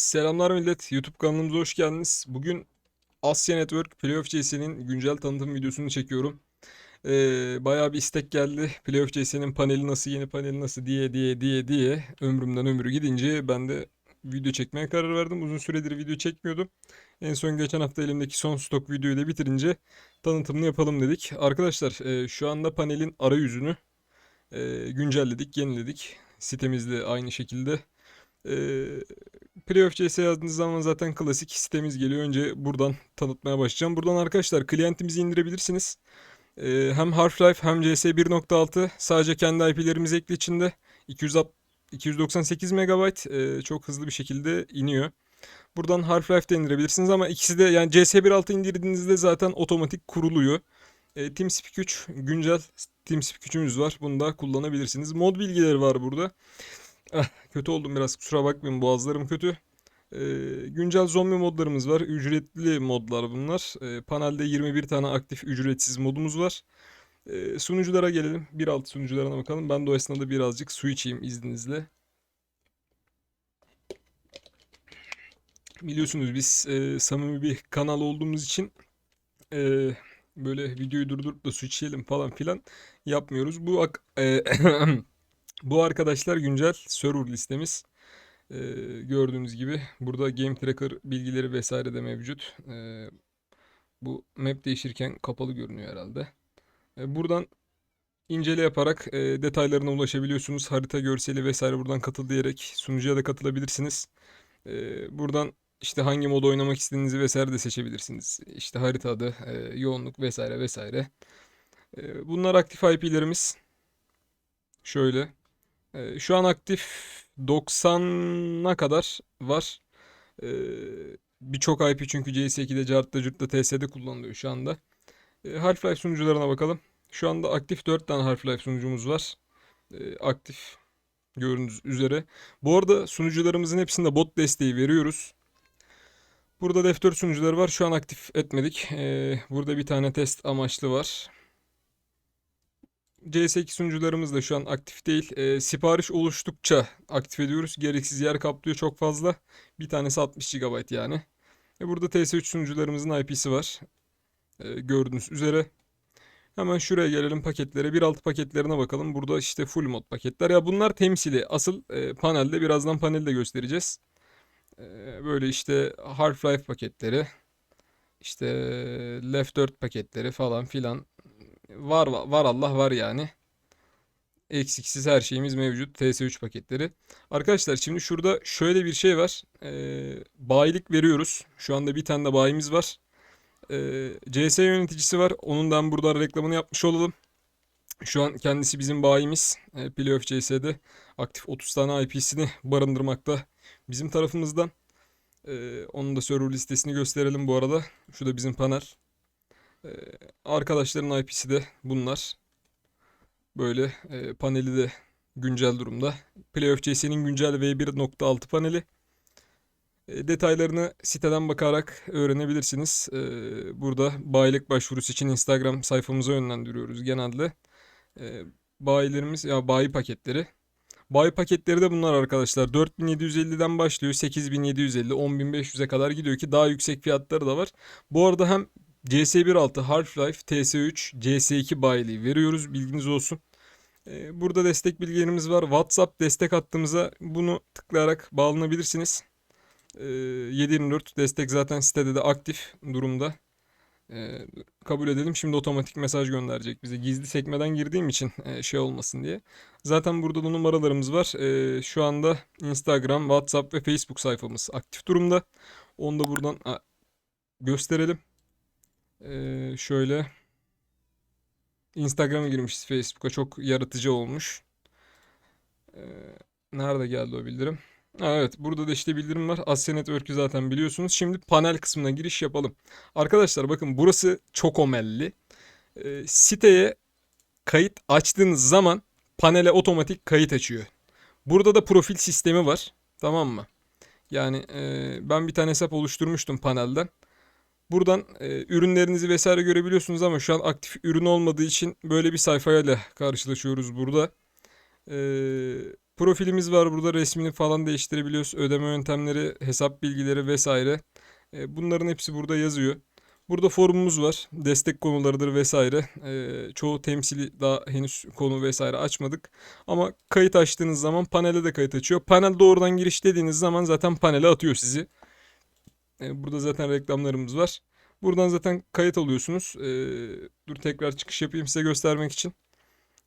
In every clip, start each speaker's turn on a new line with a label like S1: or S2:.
S1: Selamlar millet. YouTube kanalımıza hoş geldiniz. Bugün Asya Network Playoff CS'nin güncel tanıtım videosunu çekiyorum. Ee, bayağı bir istek geldi. Playoff CS'nin paneli nasıl, yeni paneli nasıl diye diye diye diye ömrümden ömrü gidince ben de video çekmeye karar verdim. Uzun süredir video çekmiyordum. En son geçen hafta elimdeki son stok videoyu da bitirince tanıtımını yapalım dedik. Arkadaşlar e, şu anda panelin arayüzünü e, güncelledik, yeniledik. Sitemizde aynı şekilde. Ee, Playoff CS yazdığınız zaman zaten klasik sitemiz geliyor. Önce buradan tanıtmaya başlayacağım. Buradan arkadaşlar klientimizi indirebilirsiniz. Ee, hem Half-Life hem CS 1.6 sadece kendi IP'lerimiz ekli içinde. 260 298 MB e, çok hızlı bir şekilde iniyor. Buradan Half-Life'de indirebilirsiniz ama ikisi de yani CS 1.6 indirdiğinizde zaten otomatik kuruluyor. E, TeamSpeak 3 güncel TeamSpeak 3'ümüz var. Bunu da kullanabilirsiniz. Mod bilgileri var burada. Ah, kötü oldum biraz kusura bakmayın boğazlarım kötü. Ee, güncel zombi modlarımız var. Ücretli modlar bunlar. Ee, panelde 21 tane aktif ücretsiz modumuz var. Ee, sunuculara gelelim. 1.6 sunucularına bakalım. Ben de o esnada birazcık su içeyim izninizle. Biliyorsunuz biz e, samimi bir kanal olduğumuz için e, böyle videoyu durdurup da su içelim falan filan yapmıyoruz. Bu e, Bu arkadaşlar güncel server listemiz. Ee, gördüğünüz gibi burada Game Tracker bilgileri vesaire de mevcut. Ee, bu map değişirken kapalı görünüyor herhalde. Ee, buradan incele yaparak e, detaylarına ulaşabiliyorsunuz. Harita görseli vesaire buradan katıl diyerek sunucuya da katılabilirsiniz. Ee, buradan işte hangi modu oynamak istediğinizi vesaire de seçebilirsiniz. İşte harita adı, e, yoğunluk vesaire vesaire. Ee, bunlar aktif IP'lerimiz. Şöyle. Ee, şu an aktif 90'a kadar var. Ee, Birçok IP çünkü CS2'de, Cart'ta, Curt'ta, TS'de kullanılıyor şu anda. Ee, Half-Life sunucularına bakalım. Şu anda aktif 4 tane Half-Life sunucumuz var. Aktif gördüğünüz üzere. Bu arada sunucularımızın hepsinde bot desteği veriyoruz. Burada Def4 sunucuları var. Şu an aktif etmedik. Burada bir tane test amaçlı var. CS2 sunucularımız da şu an aktif değil. Ee, sipariş oluştukça aktif ediyoruz. Gereksiz yer kaplıyor çok fazla. Bir tanesi 60 GB yani. E burada TS3 sunucularımızın IP'si var. Ee, gördüğünüz üzere. Hemen şuraya gelelim paketlere. 1.6 paketlerine bakalım. Burada işte full mod paketler. Ya bunlar temsili. Asıl e, panelde birazdan panelde göstereceğiz. E, böyle işte Half-Life paketleri. işte Left 4 paketleri falan filan Var var Allah var yani. Eksiksiz her şeyimiz mevcut. TS3 paketleri. Arkadaşlar şimdi şurada şöyle bir şey var. Ee, bayilik veriyoruz. Şu anda bir tane de bayimiz var. Ee, CS yöneticisi var. Onun da buradan reklamını yapmış olalım. Şu an kendisi bizim bayimiz. E, Playoff CS'de aktif 30 tane IP'sini barındırmakta bizim tarafımızdan. E, onun da server listesini gösterelim bu arada. Şu da bizim panel. Ee, arkadaşların IP'si de bunlar. Böyle e, paneli de güncel durumda. Playoff CS'nin güncel V1.6 paneli. E, detaylarını siteden bakarak öğrenebilirsiniz. E, burada bayilik başvurusu için Instagram sayfamıza yönlendiriyoruz genelde. E, bayilerimiz ya bayi paketleri. Bayi paketleri de bunlar arkadaşlar. 4750'den başlıyor. 8750, 10500'e kadar gidiyor ki daha yüksek fiyatları da var. Bu arada hem CS 1.6, Half-Life, TS3, CS2 bayiliği veriyoruz. Bilginiz olsun. Ee, burada destek bilgilerimiz var. WhatsApp destek hattımıza bunu tıklayarak bağlanabilirsiniz. Ee, 724 destek zaten sitede de aktif durumda. Ee, kabul edelim. Şimdi otomatik mesaj gönderecek bize. Gizli sekmeden girdiğim için e, şey olmasın diye. Zaten burada da numaralarımız var. Ee, şu anda Instagram, WhatsApp ve Facebook sayfamız aktif durumda. Onu da buradan gösterelim. Ee, şöyle Instagram'a girmişiz Facebook'a çok yaratıcı olmuş. Ee, nerede geldi o bildirim? Ha, evet burada da işte bildirim var. Asya Network'ü zaten biliyorsunuz. Şimdi panel kısmına giriş yapalım. Arkadaşlar bakın burası çok omelli. Ee, siteye kayıt açtığınız zaman panele otomatik kayıt açıyor. Burada da profil sistemi var. Tamam mı? Yani e, ben bir tane hesap oluşturmuştum panelden. Buradan e, ürünlerinizi vesaire görebiliyorsunuz ama şu an aktif ürün olmadığı için böyle bir sayfayla karşılaşıyoruz burada. E, Profilimiz var burada resmini falan değiştirebiliyoruz. Ödeme yöntemleri, hesap bilgileri vesaire. E, bunların hepsi burada yazıyor. Burada forumumuz var. Destek konularıdır vesaire. E, çoğu temsili daha henüz konu vesaire açmadık. Ama kayıt açtığınız zaman panele de kayıt açıyor. Panel doğrudan giriş dediğiniz zaman zaten panele atıyor sizi. E, burada zaten reklamlarımız var. Buradan zaten kayıt alıyorsunuz. E, dur tekrar çıkış yapayım size göstermek için.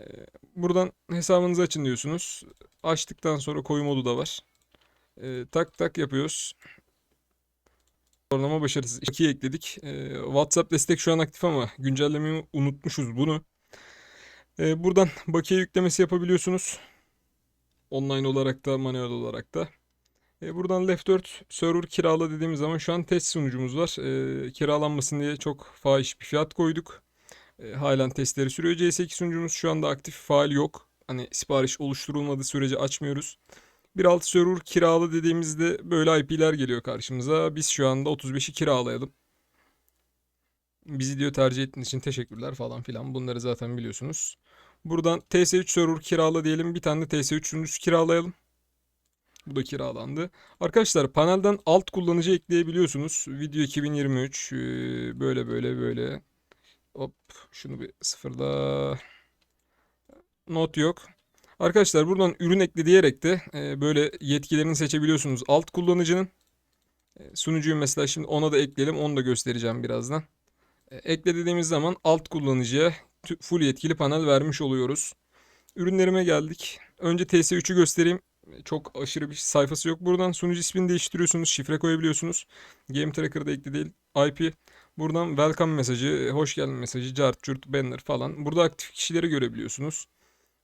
S1: E, buradan hesabınızı açın diyorsunuz. Açtıktan sonra koyu modu da var. Tak tak yapıyoruz. Sorulama başarısız. 2'ye ekledik. WhatsApp destek şu an aktif ama güncellemeyi unutmuşuz bunu. Buradan bakiye yüklemesi yapabiliyorsunuz. Online olarak da manuel olarak da. E, buradan Left 4 server kirala dediğimiz zaman şu an test sunucumuz var. E, kiralanmasın diye çok fahiş bir fiyat koyduk. E, halen testleri sürüyor. CS2 sunucumuz şu anda aktif faal yok. Hani sipariş oluşturulmadığı sürece açmıyoruz. 1.6 server kiralı dediğimizde böyle IP'ler geliyor karşımıza. Biz şu anda 35'i kiralayalım. Bizi diyor tercih ettiğiniz için teşekkürler falan filan. Bunları zaten biliyorsunuz. Buradan TS3 server kirala diyelim. Bir tane de TS3 sunucusu kiralayalım. Bu da kiralandı. Arkadaşlar panelden alt kullanıcı ekleyebiliyorsunuz. Video 2023 e, böyle böyle böyle. Hop şunu bir sıfırla. Not yok. Arkadaşlar buradan ürün ekle diyerek de e, böyle yetkilerini seçebiliyorsunuz. Alt kullanıcının e, sunucuyu mesela şimdi ona da ekleyelim. Onu da göstereceğim birazdan. Ekle dediğimiz zaman alt kullanıcıya full yetkili panel vermiş oluyoruz. Ürünlerime geldik. Önce TS3'ü göstereyim. E, Çok aşırı bir sayfası yok. Buradan sunucu ismini değiştiriyorsunuz. Şifre koyabiliyorsunuz. Game Tracker'da ekli değil. IP. Buradan welcome mesajı, e, hoş geldin mesajı, cart, curt, banner falan. Burada aktif kişileri görebiliyorsunuz.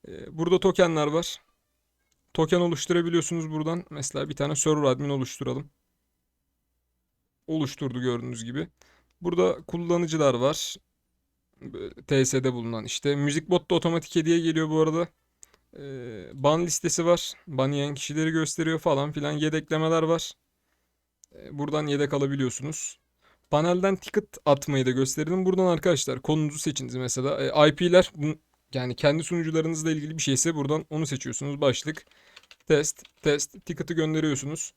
S1: Ee, Burada tokenler var. Token oluşturabiliyorsunuz buradan. Mesela bir tane server admin oluşturalım. Oluşturdu gördüğünüz gibi. Burada kullanıcılar var. TS'de bulunan işte. Müzik bot da otomatik hediye geliyor bu arada. Ee, ban listesi var. Ban yiyen kişileri gösteriyor falan filan. Yedeklemeler var. Ee, buradan yedek alabiliyorsunuz. Panelden ticket atmayı da gösterelim. Buradan arkadaşlar konunuzu seçiniz mesela. Ee, IP'ler yani kendi sunucularınızla ilgili bir şeyse buradan onu seçiyorsunuz. Başlık, test, test, ticket'ı gönderiyorsunuz.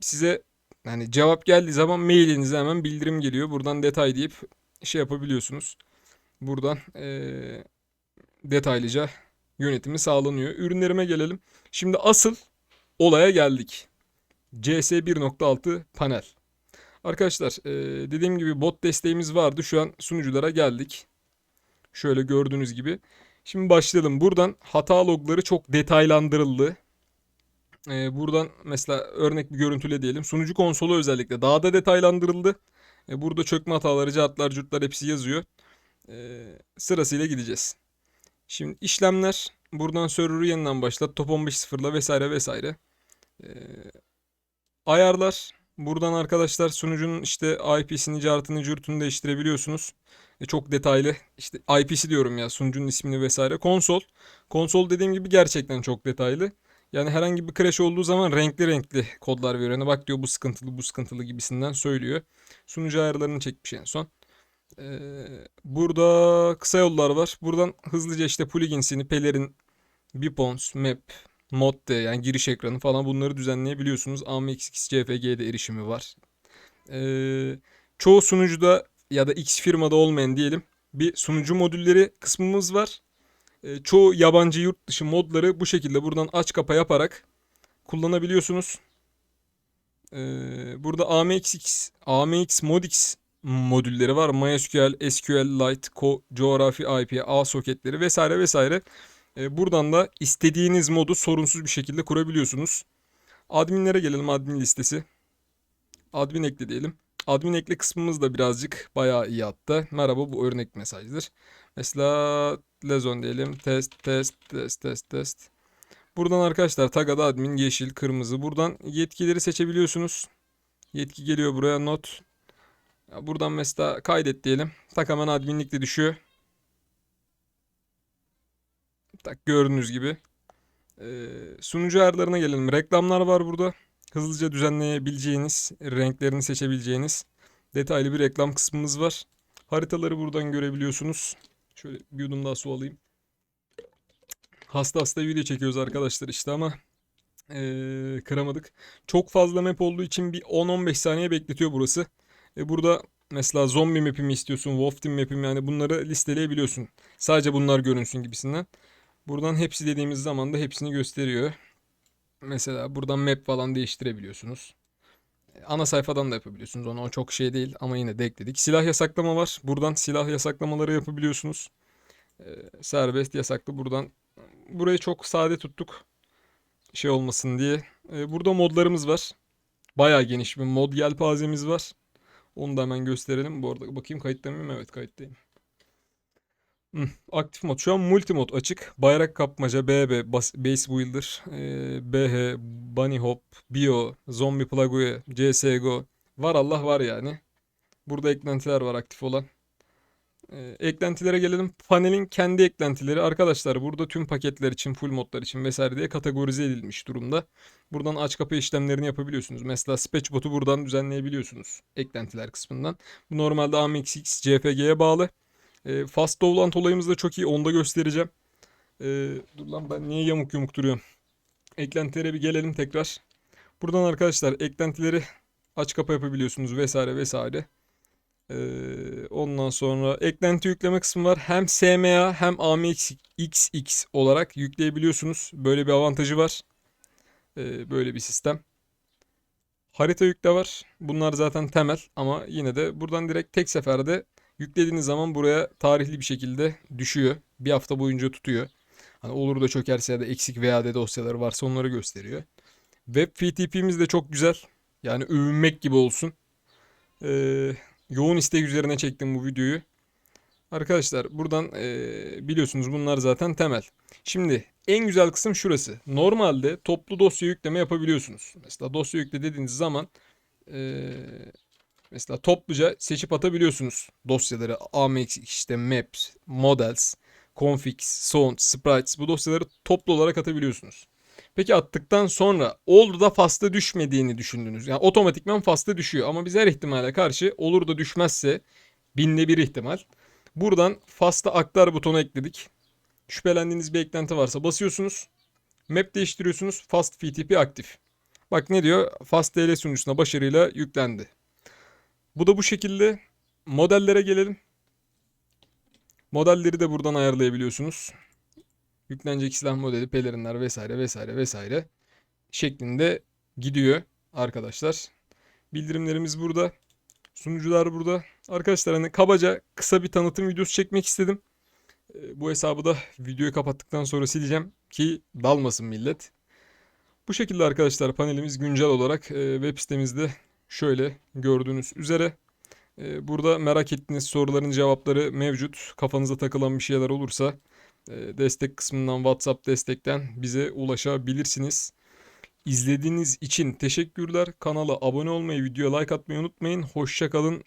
S1: Size yani cevap geldiği zaman mailinize hemen bildirim geliyor. Buradan detay deyip şey yapabiliyorsunuz. Buradan detaylıca yönetimi sağlanıyor. Ürünlerime gelelim. Şimdi asıl olaya geldik. CS 1.6 panel. Arkadaşlar ee, dediğim gibi bot desteğimiz vardı. Şu an sunuculara geldik. Şöyle gördüğünüz gibi. Şimdi başlayalım. Buradan hata logları çok detaylandırıldı. Ee, buradan mesela örnek bir görüntüle diyelim. Sunucu konsolu özellikle daha da detaylandırıldı. Ee, burada çökme hataları, cartlar, curtlar hepsi yazıyor. Sırasıyla gideceğiz. Şimdi işlemler. Buradan server'ı yeniden başlat. Top 15 sıfırla vesaire vesaire. Ee, ayarlar. Buradan arkadaşlar sunucunun işte IP'sini, cartını, curtunu değiştirebiliyorsunuz. E, çok detaylı. İşte IP'si diyorum ya sunucunun ismini vesaire. Konsol. Konsol dediğim gibi gerçekten çok detaylı. Yani herhangi bir crash olduğu zaman renkli renkli kodlar veriyor. Yani bak diyor bu sıkıntılı bu sıkıntılı gibisinden söylüyor. Sunucu ayarlarını çekmiş en son. Ee, burada kısa yollar var. Buradan hızlıca işte plugins'ini, pelerin, Bipons, map, modde yani giriş ekranı falan bunları düzenleyebiliyorsunuz. AMXX CFG'de erişimi var. Ee, çoğu sunucuda ya da X firmada olmayan diyelim bir sunucu modülleri kısmımız var. E, çoğu yabancı yurt dışı modları bu şekilde buradan aç kapa yaparak kullanabiliyorsunuz. E, burada AMXX, AMX Modix modülleri var. MySQL, SQLite, Co, coğrafi IP, A soketleri vesaire vesaire. E, buradan da istediğiniz modu sorunsuz bir şekilde kurabiliyorsunuz. Adminlere gelelim admin listesi. Admin ekle diyelim. Admin ekle kısmımız da birazcık bayağı iyi hatta. Merhaba bu örnek mesajdır. Mesela Lezon diyelim. Test, test, test, test, test. Buradan arkadaşlar tagada admin yeşil, kırmızı. Buradan yetkileri seçebiliyorsunuz. Yetki geliyor buraya not. Buradan mesela kaydet diyelim. Tak hemen adminlikte düşüyor. Tak gördüğünüz gibi. Ee, sunucu ayarlarına gelelim. Reklamlar var burada. Hızlıca düzenleyebileceğiniz, renklerini seçebileceğiniz detaylı bir reklam kısmımız var. Haritaları buradan görebiliyorsunuz. Şöyle bir yudum daha su alayım. Hasta hasta video çekiyoruz arkadaşlar işte ama eee, kıramadık. Çok fazla map olduğu için bir 10-15 saniye bekletiyor burası. E burada mesela zombi map'i mi istiyorsun, Wolf Team map'i mi yani bunları listeleyebiliyorsun. Sadece bunlar görünsün gibisinden. Buradan hepsi dediğimiz zaman da hepsini gösteriyor. Mesela buradan map falan değiştirebiliyorsunuz. Ana sayfadan da yapabiliyorsunuz. Onu o çok şey değil ama yine de ekledik. Silah yasaklama var. Buradan silah yasaklamaları yapabiliyorsunuz. Ee, serbest yasaklı buradan. Burayı çok sade tuttuk. Şey olmasın diye. Ee, burada modlarımız var. Bayağı geniş bir mod yelpazemiz var. Onu da hemen gösterelim. Bu arada bakayım kayıtta mıyım? Evet kayıttayım. Hı, aktif mod. Şu an multi mod açık. Bayrak kapmaca, BB, bas- Base Builder, e, BH, Bunny Hop, Bio, Zombie Plague, CSGO. Var Allah var yani. Burada eklentiler var aktif olan. E, eklentilere gelelim. Panelin kendi eklentileri. Arkadaşlar burada tüm paketler için, full modlar için vesaire diye kategorize edilmiş durumda. Buradan aç kapa işlemlerini yapabiliyorsunuz. Mesela Spatch bot'u buradan düzenleyebiliyorsunuz. Eklentiler kısmından. Bu normalde AMXX CFG'ye bağlı. E, fast download olayımız da çok iyi. Onu da göstereceğim. E, dur lan ben niye yamuk yumuk duruyorum. Eklentilere bir gelelim tekrar. Buradan arkadaşlar eklentileri aç kapa yapabiliyorsunuz vesaire vesaire. E, ondan sonra eklenti yükleme kısmı var. Hem SMA hem AMXX olarak yükleyebiliyorsunuz. Böyle bir avantajı var. E, böyle bir sistem. Harita yükle var. Bunlar zaten temel ama yine de buradan direkt tek seferde Yüklediğiniz zaman buraya tarihli bir şekilde düşüyor. Bir hafta boyunca tutuyor. Hani olur da çökerse ya da eksik VAD dosyaları varsa onları gösteriyor. Web FTP'miz de çok güzel. Yani övünmek gibi olsun. Ee, yoğun istek üzerine çektim bu videoyu. Arkadaşlar buradan ee, biliyorsunuz bunlar zaten temel. Şimdi en güzel kısım şurası. Normalde toplu dosya yükleme yapabiliyorsunuz. Mesela dosya yükle dediğiniz zaman ee, Mesela topluca seçip atabiliyorsunuz dosyaları. AMX işte Maps, Models, Configs, Sound, Sprites bu dosyaları toplu olarak atabiliyorsunuz. Peki attıktan sonra olur da fasta düşmediğini düşündünüz. Yani otomatikman fasta düşüyor ama biz her ihtimale karşı olur da düşmezse binde bir ihtimal. Buradan fasta aktar butonu ekledik. Şüphelendiğiniz bir eklenti varsa basıyorsunuz. Map değiştiriyorsunuz. Fast FTP aktif. Bak ne diyor? Fast DL sunucusuna başarıyla yüklendi. Bu da bu şekilde. Modellere gelelim. Modelleri de buradan ayarlayabiliyorsunuz. Yüklenecek silah modeli, pelerinler vesaire vesaire vesaire şeklinde gidiyor arkadaşlar. Bildirimlerimiz burada. Sunucular burada. Arkadaşlar hani kabaca kısa bir tanıtım videosu çekmek istedim. Ee, Bu hesabı da videoyu kapattıktan sonra sileceğim ki dalmasın millet. Bu şekilde arkadaşlar panelimiz güncel olarak e, web sitemizde Şöyle gördüğünüz üzere e, burada merak ettiğiniz soruların cevapları mevcut. Kafanıza takılan bir şeyler olursa destek kısmından WhatsApp destekten bize ulaşabilirsiniz. İzlediğiniz için teşekkürler. Kanala abone olmayı, videoya like atmayı unutmayın. Hoşça kalın.